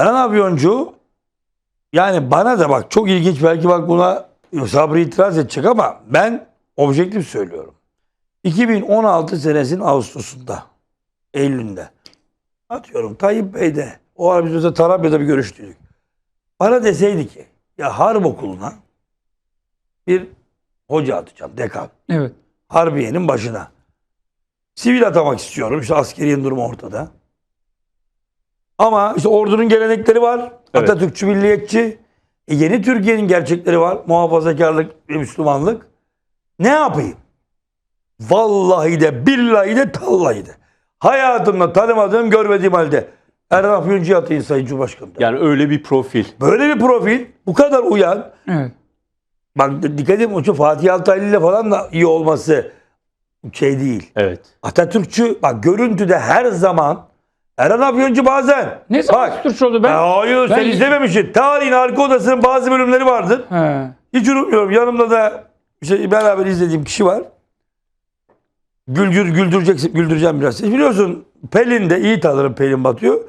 Erhan Afyoncu yani bana da bak çok ilginç belki bak buna Sabri itiraz edecek ama ben objektif söylüyorum. 2016 senesinin Ağustos'unda, Eylül'ünde atıyorum Tayyip Bey de o ara biz mesela Tarabya'da bir görüştük. Bana deseydi ki ya Harp Okulu'na bir hoca atacağım dekan. Evet. Harbiye'nin başına. Sivil atamak istiyorum. İşte askeriyenin durumu ortada. Ama işte ordunun gelenekleri var. Evet. Atatürkçü, milliyetçi. E yeni Türkiye'nin gerçekleri var. Muhafazakarlık ve Müslümanlık. Ne yapayım? Vallahi de billahi de tallahi de. Hayatımda tanımadığım, görmediğim halde Erhan Afyoncu'ya atayım Sayın Cumhurbaşkanı. Yani öyle bir profil. Böyle bir profil, bu kadar uyan, Evet. bak dikkat edin şu Fatih Altaylı ile falan da iyi olması şey değil. Evet. Atatürkçü bak görüntüde her zaman Erhan Afyoncu bazen. Ne zaman Bak, Türkçe oldu ben? Ya hayır sen ben- izlememişsin. Tarihin arka odasının bazı bölümleri vardır. He. Hiç unutmuyorum. Yanımda da işte beraber izlediğim kişi var. Güldür, güldüreceksin, güldüreceğim biraz. Biliyorsun Pelin de iyi tanırım Pelin Batıyor.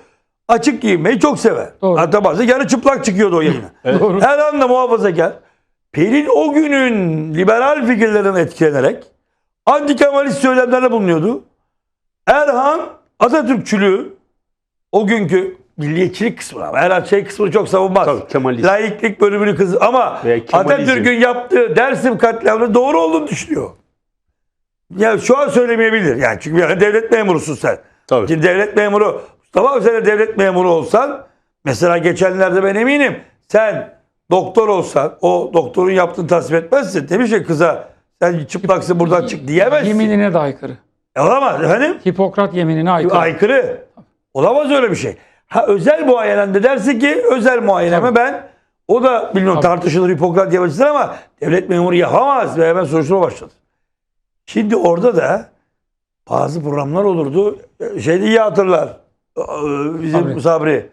Açık giyinmeyi çok sever. Doğru. Hatta bazen yarı çıplak çıkıyordu o yayına. Evet. Doğru. Her anda muhafazakar. Pelin o günün liberal fikirlerine etkilenerek anti Kemalist söylemlerde bulunuyordu. Erhan Atatürkçülüğü o günkü milliyetçilik kısmını ama Erhan şey kısmını çok savunmaz. Tabii, Kemalist. Laiklik bölümünü kız ama. Atatürk'ün yaptığı Dersim katliamının doğru olduğunu düşünüyor. Ya şu an söylemeyebilir. Yani çünkü yani devlet memurusun sen. Tabii. Şimdi devlet memuru Mustafa de devlet memuru olsan mesela geçenlerde ben eminim sen doktor olsan o doktorun yaptığını tasvip etmezsin. Demiş ya kıza sen çıplaksın buradan çık diyemezsin. Yeminine de aykırı. E, olamaz efendim. Hipokrat yeminine aykırı. Aykırı. Olamaz öyle bir şey. Ha özel muayenende dersin ki özel muayeneme Tabii. ben o da bilmiyorum Tabii. tartışılır Hipokrat yapacağız ama devlet memuru yapamaz ve hemen soruşturma başladı. Şimdi orada da bazı programlar olurdu. Şeyde iyi hatırlar. Ee, Bizim Tabii. Sabri.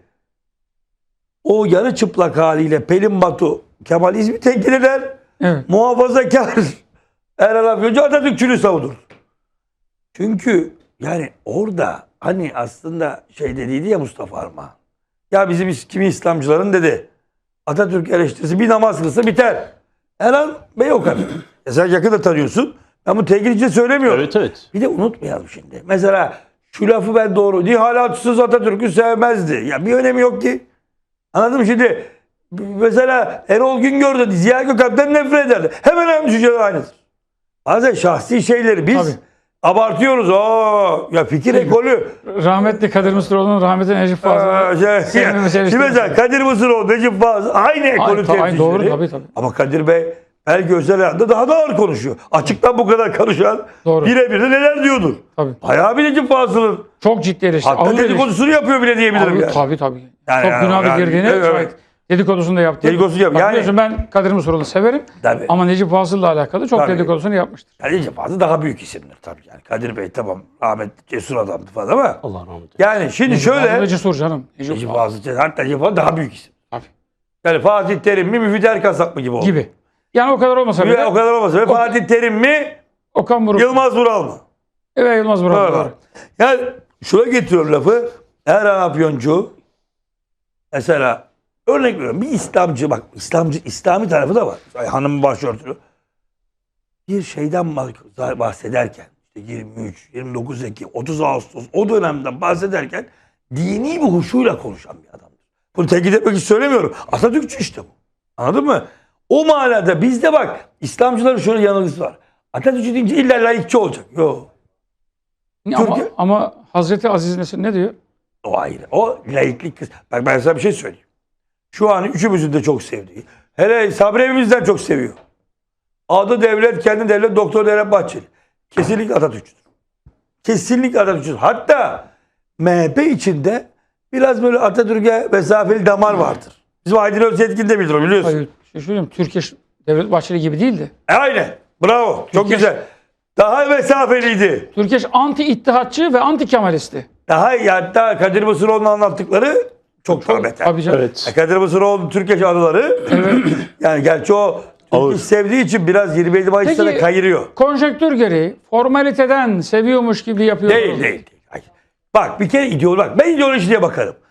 O yarı çıplak haliyle Pelin Batu Kemalizmi tenkit eder. Evet. Muhafazakar Erhan Afyoncu Atatürkçülüğü savunur. Çünkü yani orada hani aslında şey dediydi ya Mustafa Armağan. Ya bizim kimi İslamcıların dedi. Atatürk eleştirisi bir namaz kılsa biter. Erhan Bey o kadar. E sen yakında tanıyorsun. Ben bu tenkit için söylemiyorum. Evet evet. Bir de unutmayalım şimdi. Mesela şu lafı ben doğru. Nihalatsız Atatürk'ü sevmezdi. Ya bir önemi yok ki. Anladın mı şimdi? Mesela Erol Güngör de Ziya Gökalp'ten nefret ederdi. Hemen hemen düşünceler aynıdır. Bazen şahsi şeyleri biz Tabii. Abartıyoruz. Aa, ya fikir ekolü. Rahmetli Kadir Mısıroğlu'nun rahmetli Necip Fazıl'ı Aa, şey, şimdi mesela Kadir Mısıroğlu, Necip Fazıl aynı ekolü temsilcileri. doğru, tabii, tabii. Ama Kadir Bey belki özel hayatında daha da ağır konuşuyor. Açıktan bu kadar konuşan birebir de neler diyordur. Tabii. Bayağı bir Necip Fazıl'ın Çok ciddi eleştiri. Hatta dedikodusunu yapıyor bile diyebilirim Tabii, yani. tabii tabii. Yani Çok yani- günah bir girdiğini evet. şahit. Dedikodusunu da yaptı. Dedikodusunu yap- Bak yani- biliyorsun ben Kadir Mısıroğlu'nu severim. Tabii. Ama Necip Fazıl'la alakalı çok Tabii. dedikodusunu yapmıştır. Yani Necip Fazıl daha büyük isimdir tabii yani. Kadir Bey tamam rahmetli cesur adamdı falan ama Allah rahmet eylesin. yani şimdi Necip Fazıl şöyle da cesur canım. Necip, Necip Fazıl Fazıl hatta Necip Fazıl daha büyük isim. Tabii. Yani Fatih Terim mi Müfit Erkasap mı gibi oldu. gibi. Yani o kadar olmasa Gibi bile o kadar olmasa. Ve Fatih Terim mi Okan Buruk. Yılmaz Vural mı? Evet Yılmaz Vural. Doğru. Yani şuna getiriyorum lafı. Erhan Afyoncu mesela örnek veriyorum bir İslamcı bak İslamcı İslami tarafı da var. Ay, Hanımın başörtülü. Bir şeyden bah- bahsederken işte 23, 29 Ekim, 30 Ağustos o dönemden bahsederken dini bir huşuyla konuşan bir adamdır. Bunu tenkit etmek için söylemiyorum. Atatürkçü işte bu. Anladın mı? O manada bizde bak İslamcıların şöyle yanılgısı var. Atatürkçü deyince illa laikçi olacak. Yok. Ama, ama Hazreti Aziz Nesin ne diyor? O ayrı. O laiklik kız. Bak ben sana bir şey söyleyeyim. Şu an üçümüzün de çok sevdiği. Hele Sabri evimizden çok seviyor. Adı devlet, kendi devlet, doktor Devlet Bahçeli. Kesinlikle Atatürkçüdür. Kesinlikle Atatürkçüdür. Hatta MHP içinde biraz böyle Atatürk'e mesafeli damar vardır. Bizim Aydın Özyetkin de bilir o biliyorsun. Hayır. Şey söyleyeyim. Türkiye Devlet Bahçeli gibi değildi. E, aynen. Bravo. Çok Türkiye- güzel. Daha mesafeliydi. Türkiye anti ittihatçı ve anti Kemalisti. Daha. Hatta Kadir Mısıroğlu'nun anlattıkları çok daha beter. Tabii canım. Evet. Kadir Mısıroğlu Türkeş anıları yani gerçi o Ağır. Sevdiği için biraz 27 Mayıs'ta da Peki- kayırıyor. Konjonktür gereği formaliteden seviyormuş gibi yapıyor. Değil değil. değil. Hayır. Bak bir kere ideoloji bak ben ideoloji diye bakarım.